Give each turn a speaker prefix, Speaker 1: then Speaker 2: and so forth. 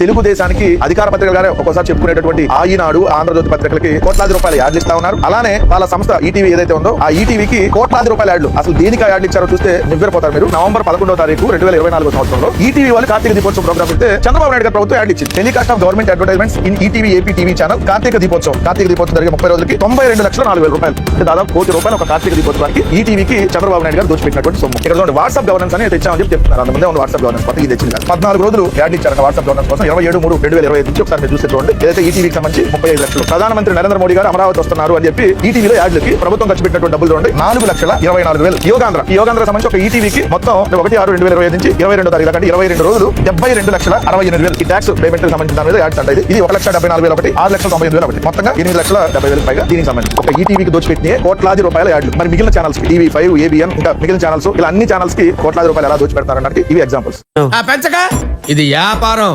Speaker 1: తెలుగుదేశానికి అధికార పత్రికలుగానే ఒక్కోసారి చెప్పుకునేటటువంటి ఆ ఆంధ్రజ్యోతి పత్రికలకి కోట్లాది రూపాయలు యాడ్లు ఇస్తా ఉన్నారు. అలానే వాళ్ళ సంస్థ ఈటీవీ ఏదైతే ఉందో ఆ ఈటీవీకి కోట్లాది రూపాయల యాడ్లు. అసలు దేనికి యాడ్లు ఇచ్చారో చూస్తే నివ్వెరపోతారు మీరు. నవంబర్ పదకొండో తారీఖు రెండు వేల ఇరవై నాలుగు సంవత్సరంలో ఈటీవీ వాళ్ళు కార్తీక దీపోత్సవం ప్రోగ్రామ్ ఇస్తే చంద్రబాబు నాయుడు గారి ప్రభుత్వం యాడ్ ఇచ్చింది. Telecast of government advertisements in ETV AP TV channel Karthika Deepotsavam. Karthika Deepotsavam జరిగే ముప్పై రోజులకి తొంభై రెండు లక్షల నాలుగు వేల రూపాయలు. అంటే దాదాపు కోటి రూపాయలు ఒక కార్తీక దీపోత్సవానికి ఈటీవీకి చంద్రబాబు నాయుడు గారు దోచిపెట్టినటువంటి సొమ్ము. ఇక్కడ వాట్సాప్ గవర్నెన్స్ అని తెచ్చామని చెప్తున్నారు. అంత వాట్సాప్ గవర్నెన్స్ పత్రిక ఇది తెచ్చింది పద్నాలుగు రోజులు యాడ్ ఇచ్చారు వాట్సాప్ గవర్నెన్స్ కోసం ఇరవై ఏడు మూడు రెండు వేల ఇరవై ఐదు నుంచి ఒకసారి మీరు చూస్తే చూడండి ఏదైతే ఈటీవీకి సంబంధించి ముప్పై ఐదు లక్షలు ప్రధానమంత్రి నరేంద్ర మోడీ గారు అమరావతి వస్తున్నారు అని చెప్పి ఈటీవీలో యాడ్లకి ప్రభుత్వం ఖర్చు పెట్టినటువంటి డబ్బులు చూడండి. నాలుగు లక్షల ఇరవై నాలుగు వేలు. యోగాంధ్ర. ఈ యోగాంధ్ర సంబంధించి ఒక ఈటీవీకి మొత్తం ఒకటి ఆరు రెండు వేల ఇరవై ఐదు నుంచి ఇరవై రెండు తారీఖు దాకా అంటే ఇరవై రెండు రోజులు డెబ్బై రెండు లక్షల అరవై ఎనిమిది వేలు. ఈ ట్యాక్స్ పేమెంట్ సంబంధించిన దాని మీద యాడ్స్ అంటే ఇది ఒక లక్ష డెబ్బై నాలుగు వేలు ఒకటి ఆరు లక్షల తొంభై ఎనిమిది వేలు ఒకటి. మొత్తంగా ఎనిమిది లక్షల డెబ్బై వేలు పైగా దీనికి సంబంధించి ఒక ఈటీవీకి దోచిపెట్టిన కోట్లాది రూపాయల యాడ్లు. మరి మిగిలిన ఛానల్స్ టీవీ ఫైవ్ ఏబిఎన్ ఇంకా మిగిలిన ఛానల్స్ ఇలా అన్ని ఛానల్స్కి కోట్లాది రూపాయలు ఎలా దోచిపెడతారన్నట్టు ఇవి ఎగ్జాంపుల్స్
Speaker 2: ఆ పెంచక? ఇది వ్యాపారం.